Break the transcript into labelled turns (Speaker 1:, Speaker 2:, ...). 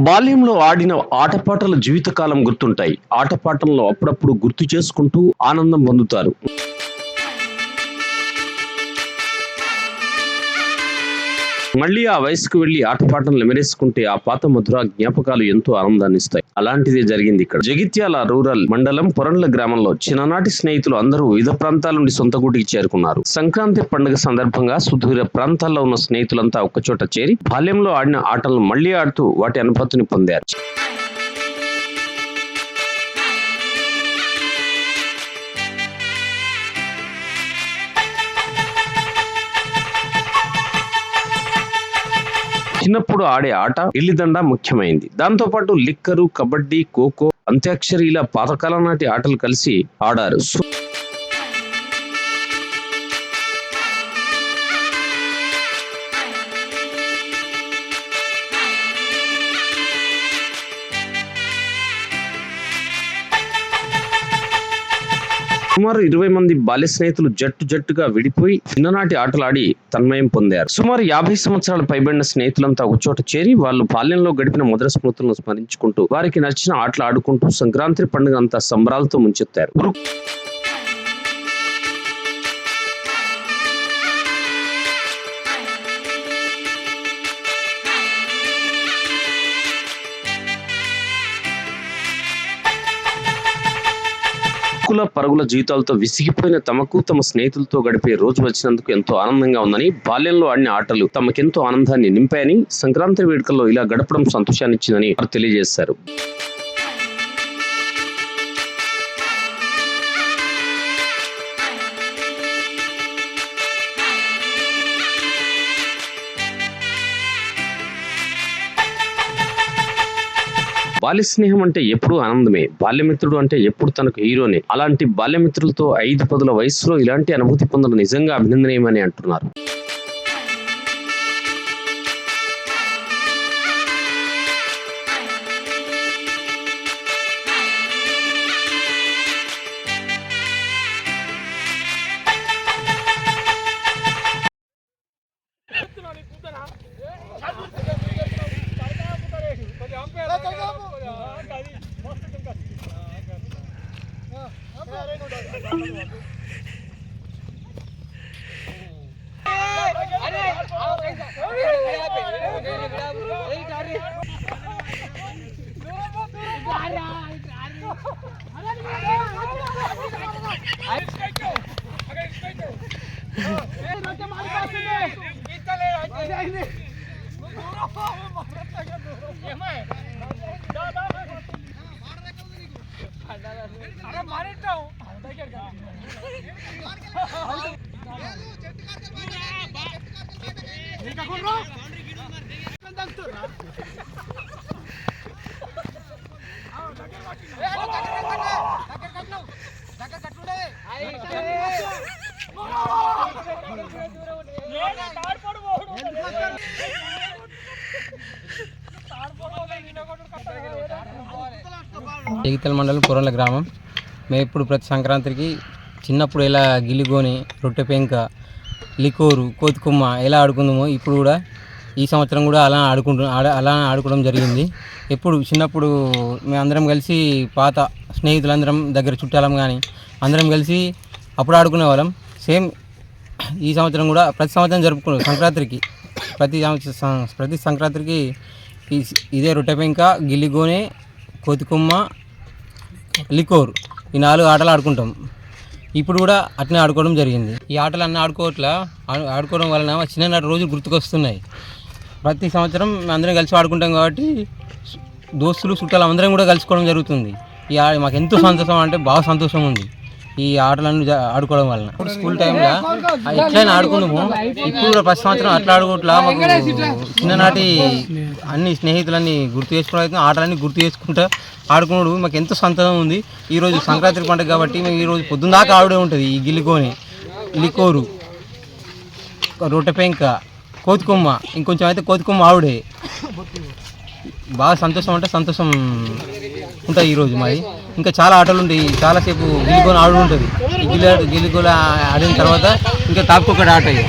Speaker 1: బాల్యంలో ఆడిన ఆటపాటల జీవితకాలం గుర్తుంటాయి. ఆటపాటలను అప్పుడప్పుడు గుర్తు చేసుకుంటూ ఆనందం పొందుతారు. మళ్ళీ ఆ వయసుకు వెళ్ళి ఆటపాటలను మెరేసుకుంటే ఆ పాత మధుర జ్ఞాపకాలు ఎంతో ఆనందాన్నిస్తాయి. అలాంటిదే జరిగింది ఇక్కడ. జగిత్యాల రూరల్ మండలం పొరండ్ల గ్రామంలో చిన్ననాటి స్నేహితులు అందరూ వివిధ ప్రాంతాల నుండి సొంత గుడికి చేరుకున్నారు. సంక్రాంతి పండుగ సందర్భంగా సుదూర ప్రాంతాల్లో ఉన్న స్నేహితులంతా ఒక్కచోట చేరి బాల్యంలో ఆడిన ఆటలను మళ్ళీ ఆడుతూ వాటి అనుభూతిని పొందారు. చిన్నప్పుడు ఆడే ఆట ఇల్లిదండ ముఖ్యమైంది. దాంతో పాటు లిక్కరు కబడ్డీ ఖోఖో అంత్యాక్షరి ఇలా పాతకాలం నాటి ఆటలు కలిసి ఆడారు. సుమారు ఇరవై మంది బాల్య స్నేహితులు జట్టు జట్టుగా విడిపోయి చిన్ననాటి ఆటలాడి తన్మయం పొందారు. సుమారు యాభై సంవత్సరాలు పైబడిన స్నేహితులంతా ఒక చోట చేరి వాళ్ళు బాల్యంలో గడిపిన మధుర స్మృతులను స్మరించుకుంటూ వారికి నచ్చిన ఆటలు ఆడుకుంటూ సంక్రాంతి పండుగ అంతా సంబరాలతో ముంచెత్తారు. అరుకుల పరుగుల జీవితాలతో విసిగిపోయిన తమకు తమ స్నేహితులతో గడిపే రోజు వచ్చినందుకు ఎంతో ఆనందంగా ఉందని బాల్యంలో ఆడిన ఆటలు తమకెంతో ఆనందాన్ని నింపాయని సంక్రాంతి వేడుకల్లో ఇలా గడపడం సంతోషాన్ని ఇచ్చిందని వారు తెలియజేశారు. బాల్య స్నేహం అంటే ఎప్పుడు ఆనందమే. బాల్యమిత్రుడు అంటే ఎప్పుడు తనకు హీరోనే. అలాంటి బాల్యమిత్రులతో ఐదు పదుల వయసులో ఇలాంటి అనుభూతి పొందడం నిజంగా అభినందనీయమని అంటున్నారు.
Speaker 2: అరే మానేట్టావు
Speaker 3: జగిత్యాల మండలం కూరల గ్రామం. మేము ఇప్పుడు ప్రతి సంక్రాంతికి చిన్నప్పుడు ఎలా గిల్లిగోని రొట్టె పెంక లికోరు కోతికొమ్మ ఎలా ఆడుకుందామో ఇప్పుడు కూడా ఈ సంవత్సరం కూడా అలా ఆడుకుంటు అలా ఆడుకోవడం జరిగింది. ఎప్పుడు చిన్నప్పుడు మేము అందరం కలిసి పాత స్నేహితులందరం దగ్గర చుట్టాలం కానీ అందరం కలిసి అప్పుడు ఆడుకునే వాళ్ళం. సేమ్ ఈ సంవత్సరం కూడా ప్రతి సంవత్సరం జరుపుకున్నాం సంక్రాంతికి ప్రతి సంవత్సరం ప్రతి సంక్రాంతికి ఇదే రొట్టె పెంక గిల్లిగోనే కోతికొమ్మ లికోర్ ఈ నాలుగు ఆటలు ఆడుకుంటాం. ఇప్పుడు కూడా అట్నే ఆడుకోవడం జరిగింది. ఈ ఆటలు అన్నీ ఆడుకోవట్లా ఆడుకోవడం వలన మా చిన్ననాటి రోజులు గుర్తుకొస్తున్నాయి. ప్రతి సంవత్సరం మేము అందరం కలిసి ఆడుకుంటాం కాబట్టి దోస్తులు చుట్టాలు అందరం కూడా కలుసుకోవడం జరుగుతుంది. ఈ మాకు ఎంతో సంతోషం అంటే బాగా సంతోషం ఉంది. ఈ ఆటలన్నీ ఆడుకోవడం వలన. ఇప్పుడు స్కూల్ టైంలో ఎట్లయినా ఆడుకున్నాము ఇప్పుడు కూడా ప్రతి సంవత్సరం అట్లా ఆడుకోవట్లా మాకు చిన్ననాటి అన్ని స్నేహితులన్నీ గుర్తు చేసుకోవడం అయితే ఆటలన్నీ గుర్తు చేసుకుంటా ఆడుకున్నాడు. మాకు ఎంతో సంతోషం ఉంది. ఈరోజు సంక్రాంతి పండుగ కాబట్టి మేము ఈరోజు పొద్దున్న దాకా ఆవిడే ఉంటుంది ఈ గిల్లికోని లికోరు రొట్టెపెంక కోతికొమ్మ ఇంకొంచెం అయితే కోతికొమ్మ ఆవిడే. బాగా సంతోషం అంటే సంతోషం ఉంటుంది ఈరోజు మరి ఇంకా చాలా ఆటలు ఉంటాయి చాలాసేపు గిల్లిగోని ఆడు ఉంటుంది గిల్లి గిల్లిగోల ఆడిన తర్వాత ఇంకా తాపుకొకటి ఆట ఇది.